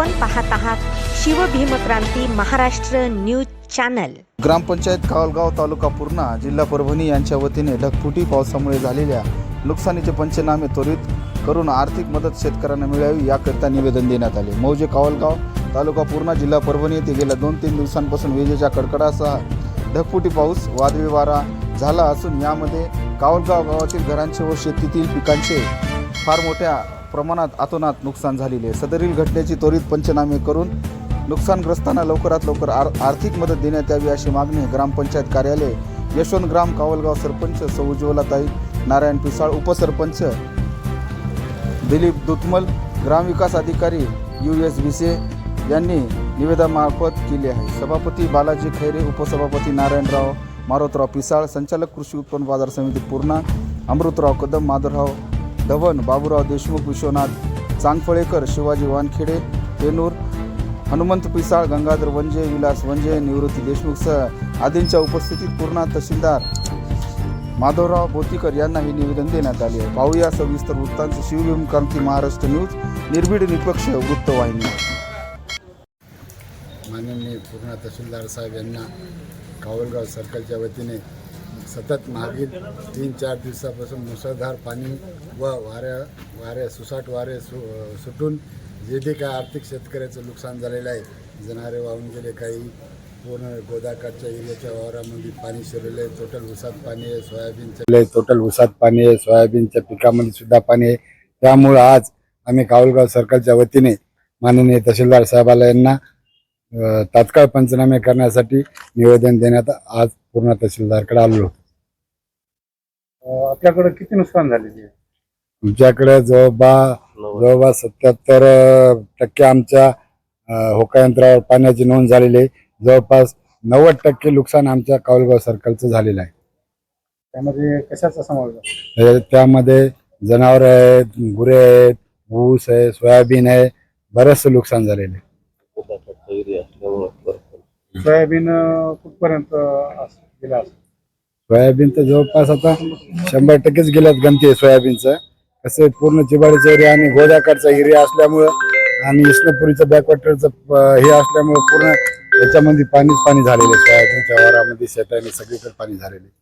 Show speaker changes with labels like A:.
A: आपण पाहत आहात शिवभीमक्रांती महाराष्ट्र न्यूज चॅनल.
B: ग्रामपंचायत कावलगाव तालुका पूर्णा जिल्हा परभणी यांच्या वतीने ढगफुटी पावसामुळे झालेल्या नुकसानीचे पंचनामे त्वरित करून आर्थिक मदत शेतकऱ्यांना मिळावी याकरिता निवेदन देण्यात आले. मौजे कावलगाव तालुका पूर्णा जिल्हा परभणी येथे गेल्या दोन तीन दिवसांपासून विजेच्या कडकडासह ढगफुटी पाऊस वादळी वारा झाला असून यामध्ये कावलगाव गावातील घरांचे व शेतीतील पिकांचे फार मोठ्या प्रमाणात अतोनात नुकसान झालेले आहे. सदरील घटनेची त्वरित पंचनामे करून नुकसानग्रस्तांना लवकरात लवकर आर आर्थिक मदत देण्यात यावी अशी मागणी ग्रामपंचायत कार्यालय यशवंतग्राम कावलगाव सरपंच सौ उज्ज्वलाताई नारायण पिसाळ उपसरपंच दिलीप दुतमल ग्रामविकास अधिकारी यू एस भिसे यांनी निवेदनामार्फत केली आहे. सभापती बालाजी खैरे उपसभापती नारायणराव मारोतराव पिसाळ संचालक कृषी उत्पन्न बाजार समिती पूर्णा अमृतराव कदम माधवराव धवन बाबूराव देशमुख विश्वनाथ चांगफळेकर शिवाजी वानखेडे वेनूर हनुमंत पिसाळ गंगाधर वंजे विलास वंजे निवृत्ती देशमुखसह आदींच्या उपस्थितीत पूर्णा तहसीलदार माधवराव बोतीकर यांना हे निवेदन देण्यात आले आहे. पाहूया सविस्तर वृत्तांत. शिवभीम क्रांती महाराष्ट्र न्यूज. निर्भीड निपक्ष वृत्तवाहिनी
C: माननीय पूर्णा तहसीलदार साहेब यांना कावलगाव सर्कलच्या वतीने सतत मागील तीन चार दिवसापासून मुसळधार पाणी व वाऱ्या वाऱ्या सुसाट वारे सु सुटून जे जे काय आर्थिक शेतकऱ्याचं नुकसान झालेलं आहे जनावरे वाहून गेले काही पूर्ण गोदाकाठच्या एरियाच्या वावरामध्ये पाणी शिरलेलं आहे टोटल उसात पाणी आहे सोयाबीनचं टोटल उसात पाणी आहे सोयाबीनच्या पिकामध्ये सुद्धा पाणी आहे. त्यामुळं आज आम्ही कावलगाव सर्कलच्या वतीने माननीय तहसीलदार साहेबाला यांना तात्काळ पंचनामे करण्यासाठी निवेदन देण्यात आज पूर्ण तहसीलदारकडे आलो होतो.
D: आपल्याकडे किती नुकसान झालेली आहे?
C: आमच्याकडे जवळपास जवळपास सत्याहत्तर टक्के आमच्या होका यंत्रावर पाण्याची नोंद झालेली आहे. जवळपास नव्वद टक्के नुकसान आमच्या कावलगाव सर्कलचं झालेलं आहे.
D: त्यामध्ये कशाचा समावेश आहे?
C: हे त्यामध्ये जनावर आहेत गुरे आहेत ऊस आहे सोयाबीन आहे बरंचसं नुकसान झालेलं आहे.
D: सोयाबीन अं, कुठपर्यंत अस- गेलं असं
C: सोयाबीन तर जवळपास आता शंभर टक्केच गेल्यात गमती आहे सोयाबीनचं. कसं पूर्ण चिबाडीचा एरिया आणि गोदाकडचा एरिया असल्यामुळं आणि इस्लामपुरीचं बॅकवॉटरचं हे असल्यामुळं पूर्ण याच्यामध्ये पाणीच पाणी झालेलं आहे. सोयाबीनच्या वारामध्ये शेताने सगळीकडे पाणी झालेलं आहे.